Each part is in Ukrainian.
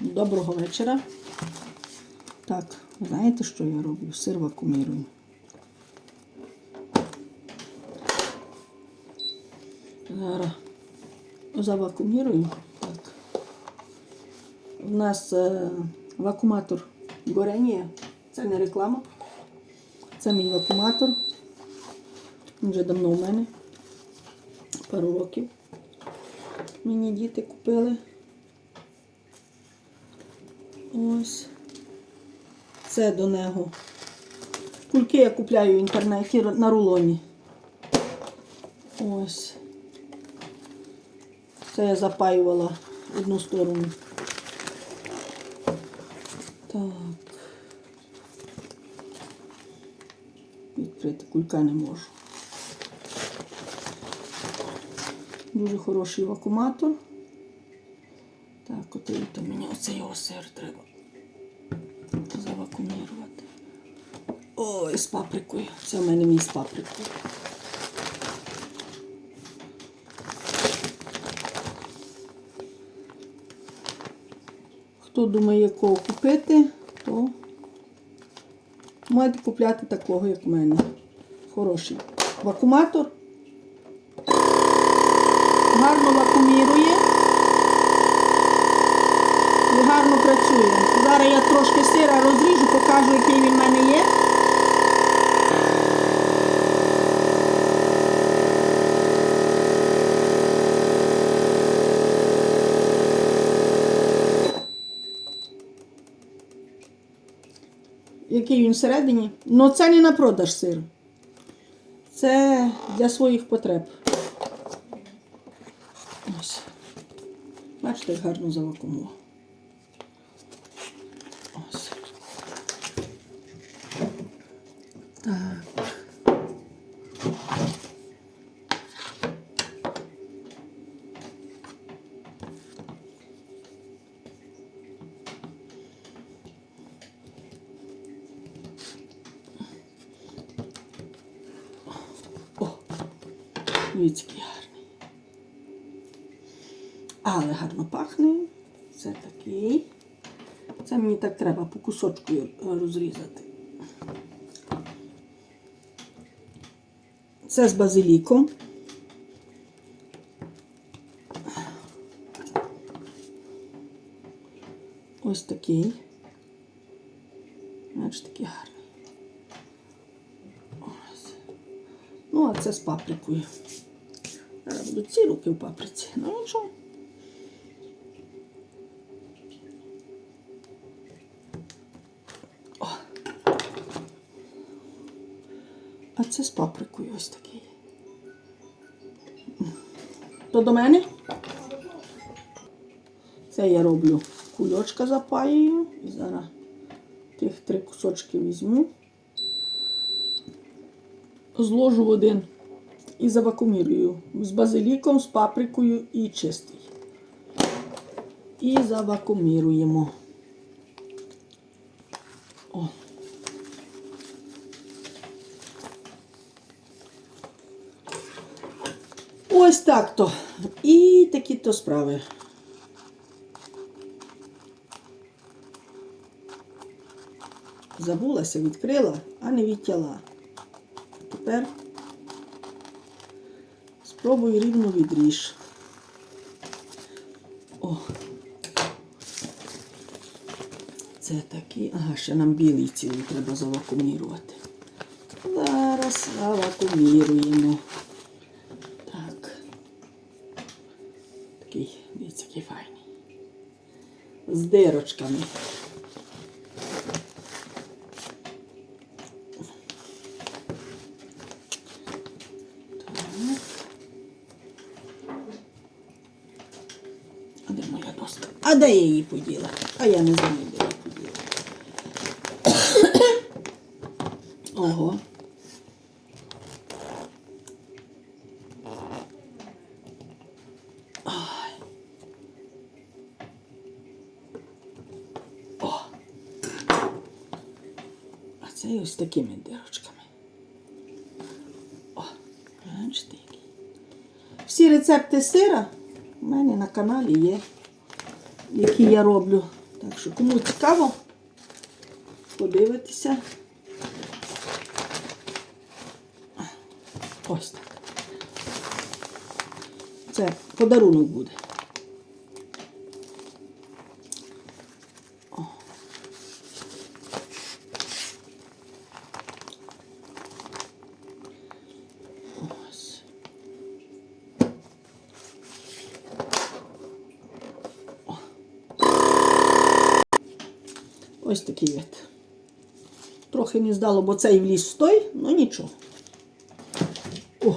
Доброго вечора. Так, знаєте, що я роблю? Сир вакуумірую. Зараз завакуумірую. Так. У нас е, вакууматор горення. Це не реклама. Це мій вакууматор. Він вже давно у мене. Пару років. Мені діти купили. Ось. Це до нього. Кульки я купляю в інтернеті на рулоні. Ось. Це я запаювала одну сторону. Так. Відкрити кулька не можу. Дуже хороший вакууматор. Так, то мені оцей його сир треба завакуумірувати. Ой, з паприкою. Це в мене мій з паприкою. Хто думає, якого купити, то маєте купляти такого, як в мене. Хороший вакууматор. Гарно вакуумірує і гарно працює. Зараз я трошки сира розріжу, покажу, який він в мене є. Який він всередині. Ну це не на продаж сир. Це для своїх потреб. Ось. Бачите, гарно завакумував. Так. О, дивіться, який гарний. Але гарно пахне. Це такий. Це мені так треба по кусочку е, розрізати. Це з базиліком. Ось такий. Знаєш, такий гарний. Ось. Ну, а це з паприкою. Зараз будуть ці руки в паприці. Ну нічого. А це з паприкою ось такий. То до мене? Це я роблю кульочка запаюю. І зараз тих три кусочки візьму, зложу в один і завакумірую з базиліком, з паприкою і чистий. І завакуміруємо. О. Ось так то. І такі то справи. Забулася, відкрила, а не відтяла. Тепер спробую рівно відріж. О. Це такий. Ага, ще нам білий цілий треба завакумірувати. Зараз завакуміруємо. З дирочками. А де моя доска? А де я її поділа? А я не знаю, де я поділа. Ого. Це ось такими дирочками. О, бачите, який. Всі рецепти сира у мене на каналі є, які я роблю. Так що, кому цікаво, подивитися. Ось так. Це подарунок буде. Ось такий вид. Трохи не здало, бо цей вліз в той, ну нічого. О.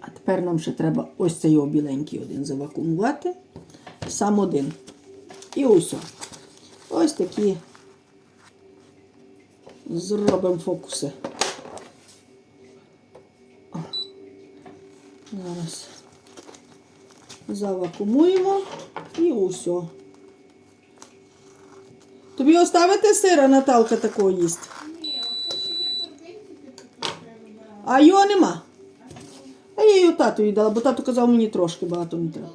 А тепер нам ще треба ось цей його біленький один завакуумувати. Сам один. І ось. Ось такі зробимо фокуси. Зараз завакуумуємо і усе. Тобі оставити сира, Наталка, такого їсти? Ні. А його нема. А я його тату віддала, бо тато казав мені трошки багато не треба.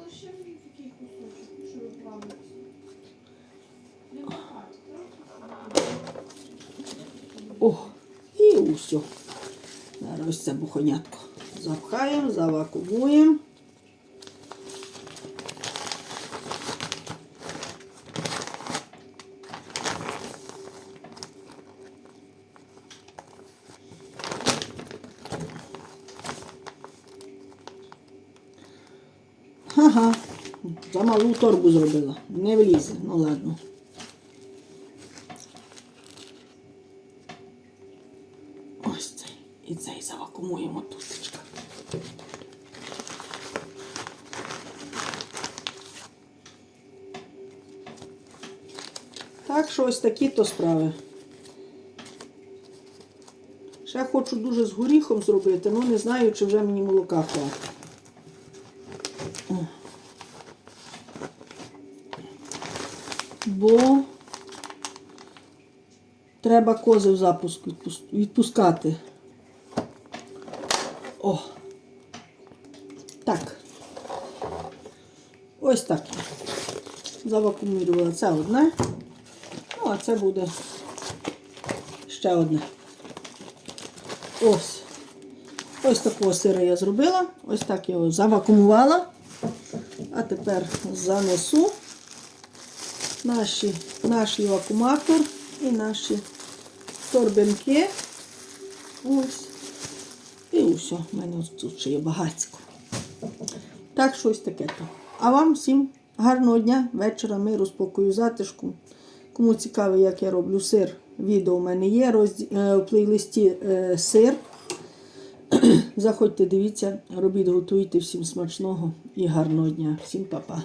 О, і усе. Зараз це бухонятко запхаємо, завакуумуємо. Ага, замалу торбу зробила. Не влізе, ну ладно. Ось цей. І цей завакумуємо тутечка. Так що ось такі то справи. Ще хочу дуже з горіхом зробити, але не знаю, чи вже мені молока хватить. Бо треба кози в запуск відпускати. О. Так. Ось так. Завакумірувала це одне. Ну, а це буде ще одне. Ось. Ось такого сира я зробила. Ось так я його завакумувала. А тепер занесу наші, наш вакууматор і наші торбинки. Ось. І все. У мене тут ще є багацько. Так, щось таке то. А вам всім гарного дня, вечора, миру, спокою, затишку. Кому цікаво, як я роблю сир, відео у мене є. Е, В плейлисті е, сир. Заходьте, дивіться, робіть, готуйте. Всім смачного і гарного дня. Всім па-па.